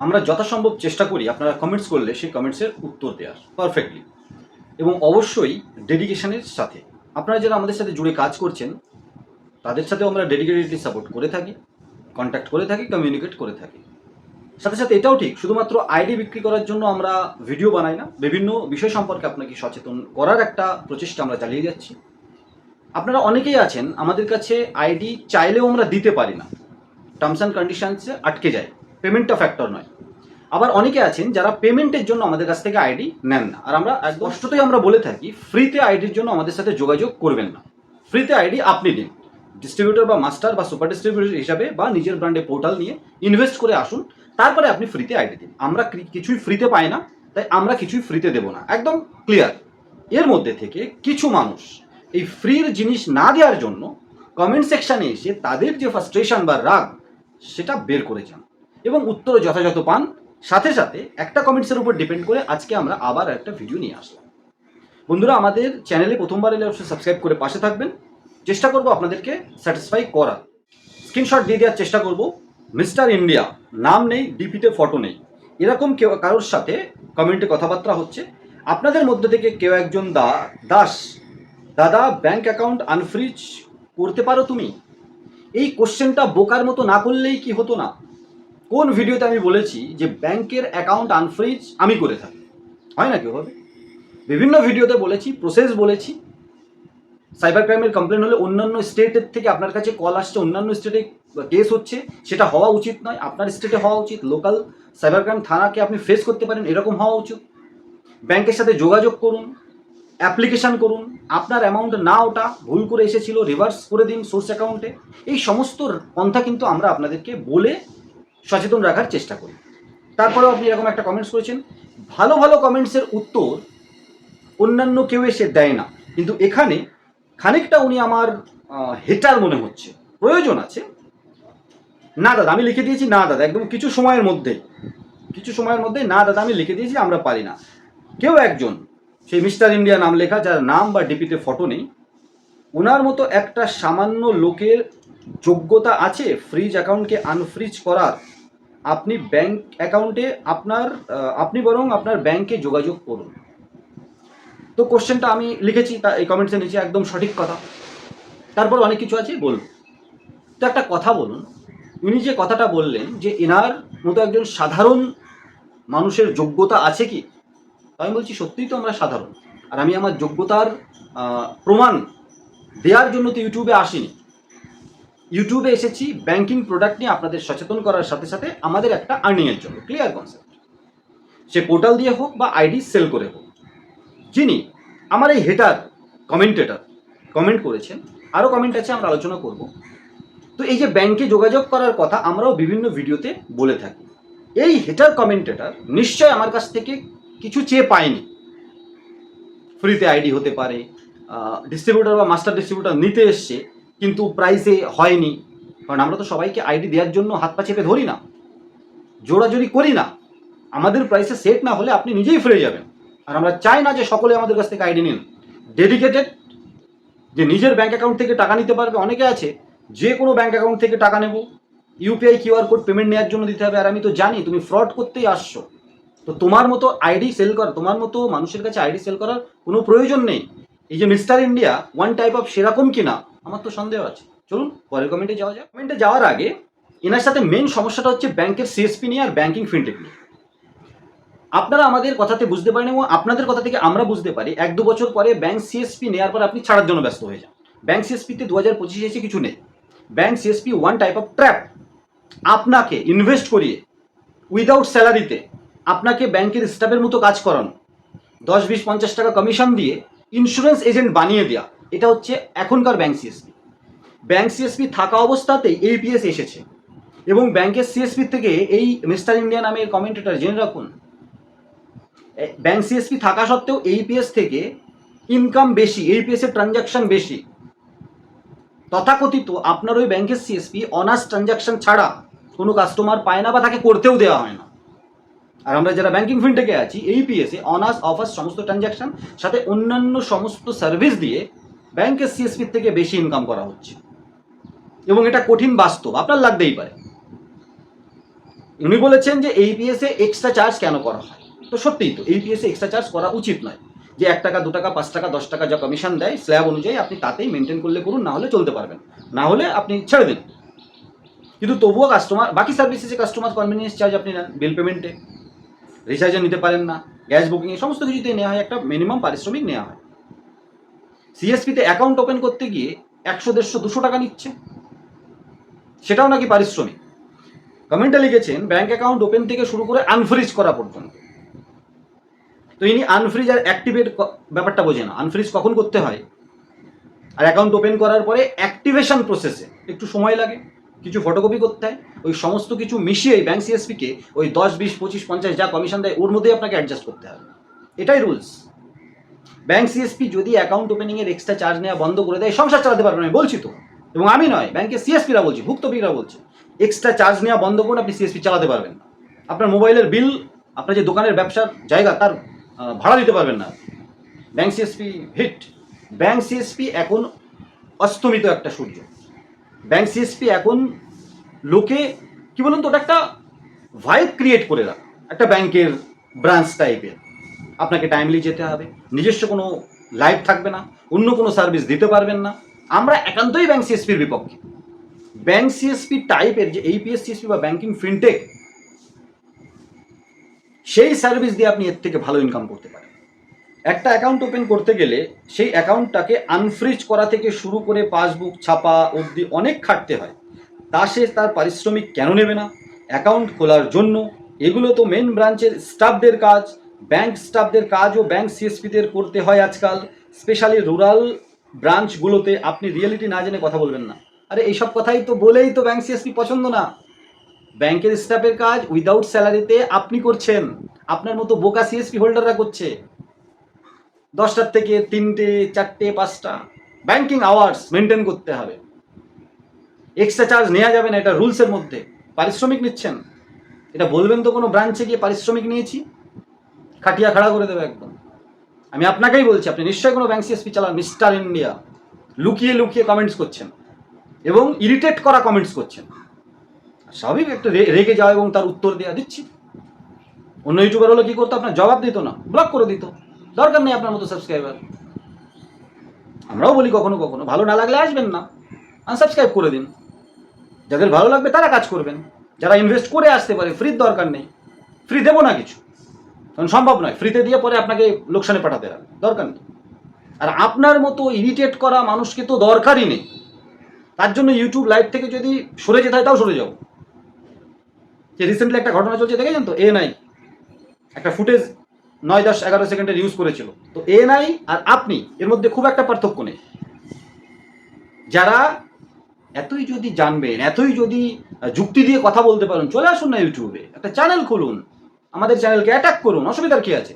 আমরা যথাসম্ভব চেষ্টা করি আপনারা কমেন্টস করলে সেই কমেন্টসের উত্তর দেওয়ার পারফেক্টলি এবং অবশ্যই ডেডিকেশনের সাথে। আপনারা যারা আমাদের সাথে জুড়ে কাজ করছেন, তাদের সাথেও আমরা ডেডিকেটেডলি সাপোর্ট করে থাকি কন্ট্যাক্ট করে থাকি কমিউনিকেট করে থাকি। সাথে সাথে এটাও ঠিক, শুধুমাত্র আইডি বিক্রি করার জন্য আমরা ভিডিও বানাই না, বিভিন্ন বিষয় সম্পর্কে আপনাকে সচেতন করার একটা প্রচেষ্টা আমরা চালিয়ে যাচ্ছি। আপনারা অনেকেই আছেন, আমাদের কাছে আইডি চাইলেও আমরা দিতে পারি না। টার্মস অ্যান্ড কন্ডিশনসে আটকে যায়। পেমেন্টটা ফ্যাক্টর নয়। আবার অনেকে আছেন যারা পেমেন্টের জন্য আমাদের কাছ থেকে আইডি নেন না। আর আমরা স্পষ্টতই আমরা বলে থাকি ফ্রিতে আইডির জন্য আমাদের সাথে যোগাযোগ করবেন না। ফ্রিতে আইডি আপনি দিন। ডিস্ট্রিবিউটর বা মাস্টার বা সুপার ডিস্ট্রিবিউটর হিসাবে বা নিজের ব্র্যান্ডে পোর্টাল নিয়ে ইনভেস্ট করে আসুন। তারপরে আপনি ফ্রিতে আইডি দিন। আমরা কিছুই ফ্রিতে পাই না, তাই আমরা কিছুই ফ্রিতে দেবো না। একদম ক্লিয়ার এর মধ্যে থেকে কিছু মানুষ এই ফ্রির জিনিস না দেওয়ার জন্য কমেন্ট সেকশানে এসে তাদের যে ফ্রাস্ট্রেশন বা রাগ, সেটা বের করে যান। এবং উত্তর যথাযথ পান। সাথে সাথে একটা কমেন্টসের উপর ডিপেন্ড করে আজকে আমরা আবার একটা ভিডিও নিয়ে আসলাম। বন্ধুরা, আমাদের চ্যানেলে প্রথমবার এলে অবশ্যই সাবস্ক্রাইব করে পাশে থাকবেন। চেষ্টা করব আপনাদেরকে স্যাটিসফাই করার। স্ক্রিনশট দিয়ে দেওয়ার চেষ্টা করব। মিস্টার ইন্ডিয়া, নাম নেই, ডিপিতে ফটো নেই। এরকম কেউ কারোর সাথে কমেন্টে কথাবার্তা হচ্ছে। আপনাদের মধ্যে থেকে কেউ একজন দা, দাস, দাদা, ব্যাংক অ্যাকাউন্ট আনফ্রিজ করতে পারো তুমি? এই কোশ্চেনটা বোকার মতো না করলেই কি হতো না? কোন ভিডিওতে আমি বলেছি যে ব্যাংকের অ্যাকাউন্ট আনফ্রিজ আমি করে থাকি? হয় না কেউ হবে বিভিন্ন ভিডিওতে বলেছি প্রসেস বলেছি। সাইবার ক্রাইমের কমপ্লেন হলে অন্যান্য স্টেটের থেকে আপনার কাছে কল আসছে, অন্যান্য স্টেটে কেস হচ্ছে, সেটা হওয়া উচিত নয়। আপনার স্টেটে হওয়া উচিত। লোকাল সাইবার ক্রাইম থানাকে আপনি ফেস করতে পারেন, এরকম হওয়া উচিত। ব্যাংকের সাথে যোগাযোগ করুন অ্যাপ্লিকেশান করুন। আপনার অ্যামাউন্ট না ওটা ভুল করে এসেছিল রিভার্স করে দিন সোর্স অ্যাকাউন্টে এই সমস্ত পন্থা কিন্তু আমরা আপনাদেরকে বলে সচেতন রাখার চেষ্টা করি। তারপরেও আপনি এরকম একটা কমেন্টস করেছেন। ভালো ভালো কমেন্টসের উত্তর অন্যান্য কেউ এসে দেয় না। কিন্তু এখানে খানিকটা উনি আমার হেটার মনে হচ্ছে। প্রয়োজন আছে। না দাদা, আমি লিখে দিয়েছি না দাদা। একদম কিছু সময়ের মধ্যে, কিছু সময়ের মধ্যে না দাদা, আমি লিখে দিয়েছি, আমরা পারি না। কেউ একজন, সেই মিস্টার ইন্ডিয়া নাম লেখা, যার নাম বা ডিপিতে ফটো নেই ওনার মতো একটা সামান্য লোকের যোগ্যতা আছে ফ্রিজ অ্যাকাউন্টকে আনফ্রিজ করার, আপনি ব্যাংক অ্যাকাউন্টে আপনার আপনি বরং আপনার ব্যাংকে যোগাযোগ করুন। তো কোশ্চেনটা আমি লিখেছি, তা এই কমেন্টসের নিচে একদম সঠিক কথা। তারপর অনেক কিছু আছে বলব তো একটা কথা বলুন, উনি যে কথাটা বললেন যে এনার মতো একজন সাধারণ মানুষের যোগ্যতা আছে কি? আমি বলছি, সত্যিই তো আমরা সাধারণ। আর আমি আমার যোগ্যতার প্রমাণ দেওয়ার জন্য তো ইউটিউবে আসিনি। ইউটিউবে এসেছি ব্যাংকিং প্রোডাক্ট নিয়ে আপনাদের সচেতন করার সাথে সাথে আমাদের একটা আর্নিংয়ের জন্য ক্লিয়ার কনসেপ্ট সে পোর্টাল দিয়ে হোক বা আইডি সেল করে হোক, যিনি আমার এই হেটার কমেন্টেটার কমেন্ট করেছেন আরও কমেন্ট আছে, আমরা আলোচনা করব। তো এই যে ব্যাংকে যোগাযোগ করার কথা আমরাও বিভিন্ন ভিডিওতে বলে থাকি। এই হেটার কমেন্টেটার নিশ্চয় আমার কাছ থেকে কিছু চেয়ে পায়নি। ফ্রিতে আইডি হতে পারে ডিস্ট্রিবিউটার বা মাস্টার ডিস্ট্রিবিউটার নিতে এসছে। কিন্তু প্রাইসে হয়নি। কারণ আমরা তো সবাইকে আইডি দেওয়ার জন্য হাত পা চেপে ধরি না। জোড়াজোড়ি করি না। আমাদের প্রাইসে সেট না হলে আপনি নিজেই ফিরে যাবেন। আর আমরা চাই না যে সকলে আমাদের কাছ থেকে আইডি নিন। ডেডিকেটেড যে নিজের ব্যাঙ্ক অ্যাকাউন্ট থেকে টাকা নিতে পারবে, অনেকে আছে, যে কোনো ব্যাঙ্ক অ্যাকাউন্ট থেকে টাকা নেব। ইউপিআই কিউআর কোড পেমেন্ট নেওয়ার জন্য দিতে হবে। আর আমি তো জানি, তুমি ফ্রড করতেই আসছো। তো তোমার মতো আইডি সেল কর, তোমার মতো মানুষের কাছে আইডি সেল করার কোনো প্রয়োজন নেই। এই যে mister India one type of সেরকম কিনা আমার তো সন্দেহ আছে। চলুন, পরের কমেন্টে যাওয়া যাক। কমেন্টে যাওয়ার আগে, এনার সাথে মেন সমস্যাটা হচ্ছে ব্যাংকের সিএসপি নিয়ে আর ব্যাংকিং ফিনটেক নিয়ে। আপনারা আমাদের কথাতে বুঝতে পারেন এবং আপনাদের কথা থেকে আমরা বুঝতে পারি, এক দু বছর পরে ব্যাংক সিএসপি নেওয়ার পর আপনি ছাড়ার জন্য ব্যস্ত হয়ে যান। ব্যাংক সিএসপিতে দু হাজার পঁচিশে এসে কিছু নেই। Bank CSP one type of trap আপনাকে ইনভেস্ট করিয়ে উইদাউট স্যালারিতে আপনাকে ব্যাংকের স্টাফের মতো কাজ করানো। দশ, বিশ, পঞ্চাশ টাকা কমিশন দিয়ে ইন্স্যুরেন্স এজেন্ট বানিয়ে দেওয়া। এটা হচ্ছে এখনকার ব্যাংক সিএসপি ব্যাংক সিএসপি থাকা অবস্থাতেই এইপিএস এসেছে এবং ব্যাংকের সিএসপি থেকে এই মিস্টার ইন্ডিয়া নামের কমেন্টেটর জেনে রাখুন ব্যাংক সিএসপি থাকা সত্ত্বেও এইপিএস থেকে ইনকাম বেশি এইপিএস এর ট্রানজাকশন বেশি। তথাকথিত আপনার ওই ব্যাংকের সিএসপি অনার্স ট্রানজাকশন ছাড়া কোনো কাস্টমার পায় না বা তাকে করতেও দেওয়া হয় না। আর আমরা যারা ব্যাংকিং ফিনটেকে আছি এইপিএস এ অনার্স অফার্স সমস্ত ট্রানজাকশন সাথে অন্যান্য সমস্ত সার্ভিস দিয়ে ব্যাংকের সিএসপি থেকে বেশি ইনকাম করা হচ্ছে। এবং এটা কঠিন বাস্তব, আপনার লাগতেই পারে। উনি বলেছেন যে এইপিএস এ এক্সট্রা চার্জ কেন করা হয়? তো সত্যিই তো এইপিএস এ এক্সট্রা চার্জ করা উচিত নয়। যে এক টাকা, দু টাকা, পাঁচ টাকা, দশ টাকা যা কমিশন দেয় স্ল্যাব অনুযায়ী আপনি তাতেই মেনটেন করলে করুন, না হলে চলতে পারবেন। না হলে আপনি ছেড়ে দিন। কিন্তু তবুও কাস্টমার বাকি সার্ভিসেসে কাস্টমার কনভিনিয়েন্স চার্জ আপনি নেন বিল পেমেন্টে রিচার্জে নিতে পারেন না গ্যাস বুকিংয়ে সমস্ত কিছুতেই নেওয়া হয়, একটা মিনিমাম পারিশ্রমিক নেওয়া হয়। সিএসপিতে অ্যাকাউন্ট ওপেন করতে গিয়ে একশো, দেড়শো, দুশো টাকা নিচ্ছে। সেটাও নাকি পারিশ্রমিক। কমেন্টে লিখেছেন ব্যাংক অ্যাকাউন্ট ওপেন থেকে শুরু করে আনফ্রিজ করা পর্যন্ত। তো ইনি আনফ্রিজ আর অ্যাক্টিভেট ব্যাপারটা বোঝে না। আনফ্রিজ কখন করতে হয়? আর অ্যাকাউন্ট ওপেন করার পরে অ্যাক্টিভেশন প্রসেসে একটু সময় লাগে, কিছু ফটোকপি করতে হয়, ওই সমস্ত কিছু মিশিয়ে ব্যাংক সিএসপিকে ওই দশ, বিশ, পঁচিশ, পঞ্চাশ যা কমিশন দেয়, ওর মধ্যেই আপনাকে অ্যাডজাস্ট করতে হবে। এটাই রুলস ব্যাংক সিএসপি যদি অ্যাকাউন্ট ওপেনিংয়ের এক্সট্রা চার্জ নেওয়া বন্ধ করে দেয়, সংসার চালাতে পারবে আমি বলছি তো। এবং আমি নয় ব্যাংকের সিএসপিরা বলছি ভুক্তভোগীরা বলছে এক্সট্রা চার্জ নেওয়া বন্ধ করে আপনি সিএসপি চালাতে পারবেন না। আপনার মোবাইলের বিল আপনার যে দোকানের ব্যবসার জায়গা, তার ভাড়া দিতে পারবেন না। Bank CSP hit bank CSP এখন অস্তমিত একটা সূর্য। ব্যাংক সিএসপি এখন লোকে, কি বলুন তো, ওটা একটা ভাইব ক্রিয়েট করে রাখ। একটা ব্যাংকের ব্রাঞ্চ টাইপের আপনাকে টাইমলি যেতে হবে। নিজস্ব কোনো লাইফ থাকবে না, অন্য কোনো সার্ভিস দিতে পারবেন না। আমরা একান্তই ব্যাংক সিএসপির বিপক্ষে। ব্যাংক সিএসপি টাইপের যে এইপিএস সিএসপি বা ব্যাংকিং ফিনটেক সেই সার্ভিস দিয়ে আপনি এর থেকে ভালো ইনকাম করতে পারেন। একটা অ্যাকাউন্ট ওপেন করতে গেলে সেই অ্যাকাউন্টটাকে আনফ্রিজ করা থেকে শুরু করে পাসবুক ছাপা অবধি অনেক খাটতে হয়। তা সে তার পারিশ্রমিক কেন নেবে না? অ্যাকাউন্ট খোলার জন্য। এগুলো তো মেন ব্রাঞ্চের স্টাফদের কাজ। ব্যাংক স্টাফদের কাজও ব্যাংক সিএসপিদের করতে হয় আজকাল, স্পেশালি রুরাল ব্রাঞ্চগুলোতে। আপনি রিয়েলিটি না জেনে কথা বলবেন না। আরে, এইসব কথাই তো বলেই তো ব্যাংক সিএসপি পছন্দ না। ব্যাংকের স্টাফের কাজ উইদাউট স্যালারিতে আপনি করছেন। আপনার মতো বোকা সিএসপি হোল্ডাররা করছে। দশটার থেকে তিনটে, চারটে, পাঁচটা। ব্যাংকিং আওয়ার্স মেনটেন করতে হবে। এক্সট্রা চার্জ নেওয়া যাবে না, এটা রুলসের মধ্যে। পারিশ্রমিক নিচ্ছেন। এটা বলবেন তো কোনো ব্রাঞ্চে গিয়ে পারিশ্রমিক নিয়েছি? খাটিয়া খাড়া করে দেবে একদম। আমি আপনাকেই বলছি, আপনি নিশ্চয়ই কোনো ব্যাংক সিএসপি চালান মিস্টার ইন্ডিয়া লুকিয়ে লুকিয়ে কমেন্টস করছেন এবং ইরিটেট করা কমেন্টস করছেন। স্বাভাবিক, একটা রেগে যাওয়া এবং তার উত্তর দেওয়া দিচ্ছি। অন্য ইউটিউবার হলে কি করতো? আপনার জবাব দিত না ব্লক করে দিত। দরকার নেই আপনার মতো সাবস্ক্রাইবার আমরাও বলি কখনো কখনো, ভালো না লাগলে আসবেন না। আনসাবস্ক্রাইব করে দিন। যাদের ভালো লাগবে তারা কাজ করবেন। যারা ইনভেস্ট করে আসতে পারে ফ্রির দরকার নেই। ফ্রি দেবো না কিছু। কারণ সম্ভব নয় ফ্রিতে দিয়ে পরে আপনাকে লোকসানে পাঠাতে হবে, দরকার নেই। আর আপনার মতো ইরিটেট করা মানুষকে তো দরকারই নেই। তার জন্য ইউটিউব লাইভ থেকে যদি সরে যেতে হয়, তাও সরে যাও। যে রিসেন্টলি একটা ঘটনা চলছে, দেখেছেন তো? এ নাই একটা ফুটেজ নয় দশ এগারো সেকেন্ডের ইউজ করেছিল। তো এ নাই আর আপনি, এর মধ্যে খুব একটা পার্থক্য নেই। যারা এতই যদি জানবেন, এতই যদি যুক্তি দিয়ে কথা বলতে পারেন, চলে আসুন না ইউটিউবে একটা চ্যানেল খুলুন। আমাদের চ্যানেলকে অ্যাটাক করুন, অসুবিধার কি আছে?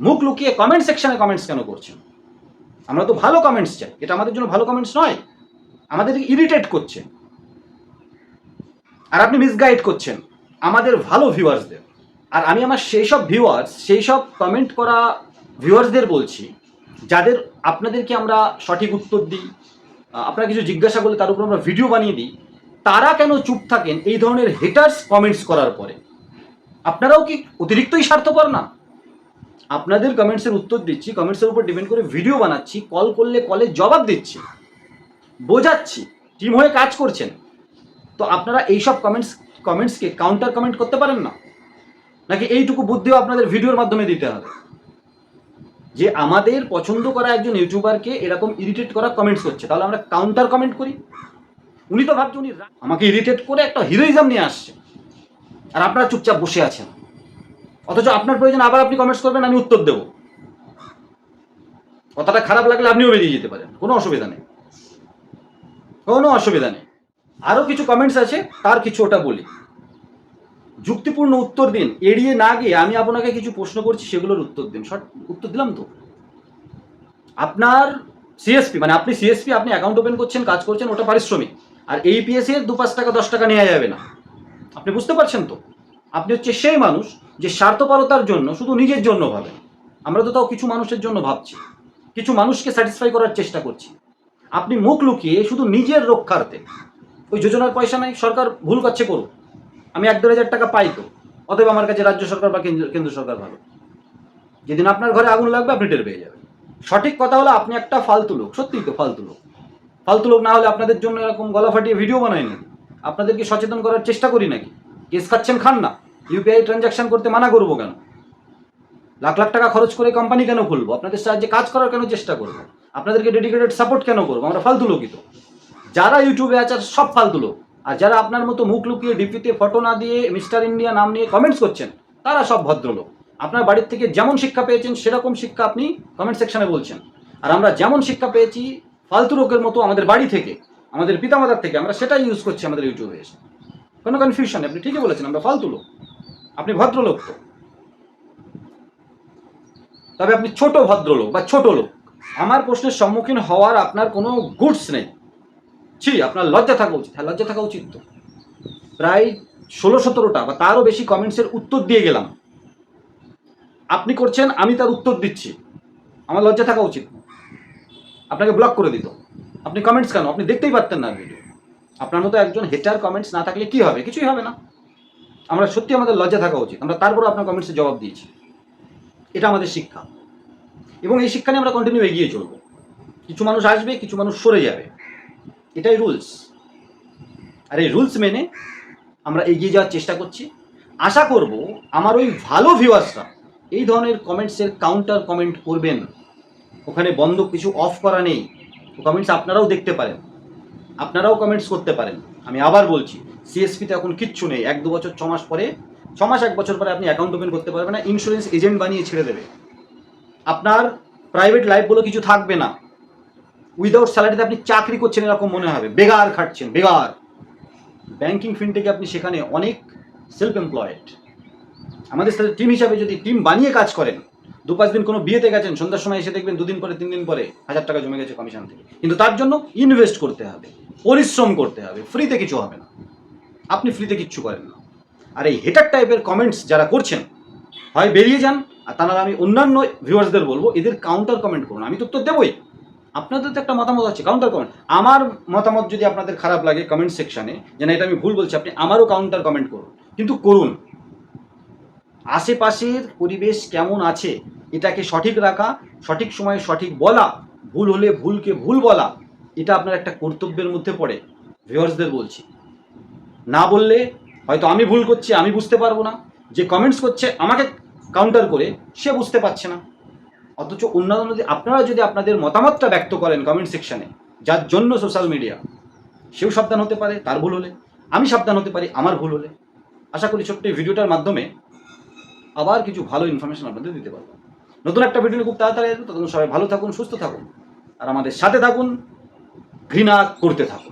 মুখ লুকিয়ে কমেন্ট সেকশনে কমেন্টস কেন করছেন? আমরা তো ভালো কমেন্টস চাই, এটা আমাদের জন্য ভালো কমেন্টস নয় আমাদের ইরিটেট করছে। আর আপনি মিসগাইড করছেন, আমাদের ভালো ভিউয়ার্সদের আর আমি আমার সেই সব ভিউয়ার্স সেই সব কমেন্ট করা ভিউয়ার্সদের বলছি, যাদের আপনাদেরকে আমরা সঠিক উত্তর দিই আপনারা কিছু জিজ্ঞাসা করলে তার উপর আমরা ভিডিও বানিয়ে দিই, তারা কেন চুপ থাকেন এই ধরনের হেটার্স কমেন্টস করার পরে? আপনারাও কি অতিরিক্তই স্বার্থপর না? আপনাদের কমেন্টসের উত্তর দিচ্ছি কমেন্টসের উপর ডিপেন্ড করে ভিডিও বানাচ্ছি কল করলে কলে জবাব দিচ্ছি, বোঝাচ্ছি টিম হয়ে কাজ করছেন। তো আপনারা এইসব কমেন্টস কমেন্টসকে কাউন্টার কমেন্ট করতে পারেন না। নাকি এইটুকু বুদ্ধিও আপনাদের ভিডিওর মাধ্যমে দিতে হবে? যে আমাদের পছন্দ করা একজন ইউটিউবারকে এরকম ইরিটেট করা কমেন্টস করছে তাহলে আমরা কাউন্টার কমেন্ট করি। উনি তো ভাবছেন উনি আমাকে ইরিটেট করে একটা হিরোইজম নিয়ে আসছে। আর আপনারা চুপচাপ বসে আছেন। অথচ আপনার প্রয়োজন আবার আপনি কমেন্টস করবেন, আমি উত্তর দেবো। কথাটা খারাপ লাগলে আপনিও বেরিয়ে যেতে পারেন, কোনো অসুবিধা নেই। কোনো অসুবিধা নেই। আরও কিছু কমেন্টস আছে, তার কিছু ওটা বলি। যুক্তিপূর্ণ উত্তর দিন, এড়িয়ে না গিয়ে আমি আপনাকে কিছু প্রশ্ন করছি, সেগুলোর উত্তর দিন। শর্ট উত্তর দিলাম তো? আপনার সিএসপি মানে আপনি সিএসপি আপনি অ্যাকাউন্ট ওপেন করছেন, কাজ করছেন, ওটা পারিশ্রমিক। আর এইপিএস এর দু পাঁচ টাকা, দশ টাকা নেওয়া যাবে না। আপনি বুঝতে পারছেন তো? আপনি হচ্ছে সেই মানুষ যে স্বার্থপরতার জন্য, শুধু নিজের জন্য ভাবেন। আমরা তো তাও কিছু মানুষের জন্য ভাবছি। কিছু মানুষকে স্যাটিসফাই করার চেষ্টা করছি। আপনি মুখ লুকিয়ে শুধু নিজের রক্ষার্থে। ওই যোজনার পয়সা নাই, সরকার ভুল করছে করুক। আমি এক দেড় হাজার টাকা পাই তো। অতএব আমার কাছে রাজ্য সরকার বা কেন্দ্র সরকার ভালো। যেদিন আপনার ঘরে আগুন লাগবে, আপনি টের পেয়ে যাবেন। সঠিক কথা হলো আপনি একটা ফালতু লোক, সত্যিই তো ফালতু লোক। ফালতু লোক না হলে আপনাদের জন্য এরকম গলা ফাটিয়ে ভিডিও বানাই নাকি? আপনাদেরকে সচেতন করার চেষ্টা করি নাকি? কেস খাচ্ছেন খান না। ইউপিআই ট্রানজাকশন করতে মানা করব কেন? লাখ লাখ টাকা খরচ করে কোম্পানি কেন খুলবো? আপনাদের সাহায্যে কাজ করার কেন চেষ্টা করব? আপনাদেরকে ডেডিকেটেড সাপোর্ট কেন করব? আমরা ফালতু লোকই তো। যারা ইউটিউবে আছে সব ফালতু লোক। আর যারা আপনার মতো মুখ লুকিয়ে ডিপিতে ফটো না দিয়ে মিস্টার ইন্ডিয়া নাম নিয়ে কমেন্টস করছেন, তারা সব ভদ্রলোক। আপনার বাড়ির থেকে যেমন শিক্ষা পেয়েছেন, সেরকম শিক্ষা আপনি কমেন্ট সেকশনে বলছেন। আর আমরা যেমন শিক্ষা পেয়েছি, ফালতু লোকের মতো আমাদের বাড়ি থেকে আমাদের পিতামাতার থেকে আমরা সেটাই ইউজ করছি আমাদের ইউটিউবে এসে। কোনো কনফিউশন আপনি ঠিকই বলেছেন, আমরা ফালতু লোক। আপনি ভদ্রলোক তো। তবে আপনি ছোট ভদ্রলোক বা ছোট লোক। আমার প্রশ্নের সম্মুখীন হওয়ার আপনার কোনো গুডস নেই। ছি, আপনার লজ্জা থাকা উচিত। হ্যাঁ লজ্জা থাকা উচিত তো। প্রায় ষোলো সতেরোটা বা তারও বেশি কমেন্টসের উত্তর দিয়ে গেলাম। আপনি করছেন, আমি তার উত্তর দিচ্ছি। আমার লজ্জা থাকা উচিত। আপনাকে ব্লক করে দিত। আপনি কমেন্টস কেন? আপনি দেখতেই পারতেন না ভিডিও আপনার মতো একজন হেটার কমেন্টস না থাকলে কি হবে? কিছুই হবে না। আমরা সত্যি আমাদের লজ্জা থাকা উচিত। আমরা তারপরে আপনার কমেন্টসে জবাব দিয়েছি। এটা আমাদের শিক্ষা। এবং এই শিক্ষা নিয়ে আমরা কন্টিনিউ এগিয়ে চলবো। কিছু মানুষ আসবে, কিছু মানুষ সরে যাবে। এটাই রুলস আর এই রুলস মেনে আমরা এগিয়ে যাওয়ার চেষ্টা করছি। আশা করব আমার ওই ভালো ভিউয়ার্সরা এই ধরনের কমেন্টসের কাউন্টার কমেন্ট করবেন। ওখানে বন্ধ কিছু অফ করা নেই। কমেন্টস আপনারাও দেখতে পারেন। আপনারাও কমেন্টস করতে পারেন। আমি আবার বলছি সিএসপিতে এখন কিচ্ছু নেই। এক দু বছর, ছ মাস পরে, ছ মাস, এক বছর পরে আপনি অ্যাকাউন্ট ওপেন করতে পারবেন না ইন্স্যুরেন্স এজেন্ট বানিয়ে ছেড়ে দেবে। আপনার প্রাইভেট লাইফ বলে কিছু থাকবে না। উইদাউট স্যালারিতে আপনি চাকরি করছেন এরকম মনে হবে। বেগার খাটছেন বেগার ব্যাংকিং ফিনটেকে আপনি সেখানে অনেক সেলফ এমপ্লয়েড আমাদের সাথে টিম হিসাবে যদি টিম বানিয়ে কাজ করেন দু পাঁচ দিন কোনো বিয়েতে গেছেন, সন্ধ্যার সময় এসে দেখবেন দুদিন পরে তিন দিন পরে হাজার টাকা জমে গেছে কমিশন থেকে। কিন্তু তার জন্য ইনভেস্ট করতে হবে, পরিশ্রম করতে হবে ফ্রিতে কিছু হবে না। আপনি ফ্রিতে কিচ্ছু করেন না। আর এই হেটার টাইপের কমেন্টস যারা করছেন, হয় বেরিয়ে যান, আর তা আমি অন্যান্য ভিউয়ার্সদের বলব, এদের কাউন্টার কমেন্ট করুন। আমি তো উত্তর দেবই। আপনাদের তো একটা মতামত আছে কাউন্টার কমেন্ট আমার মতামত যদি আপনাদের খারাপ লাগে কমেন্ট সেকশানে যেন এটা আমি ভুল বলছি, আপনি আমারও কাউন্টার কমেন্ট করুন। কিন্তু করুন। আশেপাশের পরিবেশ কেমন আছে? এটাকে সঠিক রাখা, সঠিক সময়ে সঠিক বলা, ভুল হলে ভুলকে ভুল বলা, এটা আপনার একটা কর্তব্যের মধ্যে পড়ে। ভিউয়ার্সদের বলছি। না বললে হয়তো আমি ভুল করছি, আমি বুঝতে পারব না। যে কমেন্টস করছে, আমাকে কাউন্টার করে, সে বুঝতে পারছে না। অথচ অন্যান্য আপনারা যদি আপনাদের মতামতটা ব্যক্ত করেন কমেন্ট সেকশানে যার জন্য সোশ্যাল মিডিয়া সেও সাবধান হতে পারে, তার ভুল হলে। আমি সাবধান হতে পারি, আমার ভুল হলে। আশা করি ছোট্ট এই ভিডিওটার মাধ্যমে আবার কিছু ভালো ইনফরমেশন আপনাদের দিতে পারব। নতুন একটা ভিডিও খুব তাড়াতাড়ি আসব। তখন সবাই ভালো থাকুন, সুস্থ থাকুন, আর আমাদের সাথে থাকুন, ঘৃণা করতে থাকুন।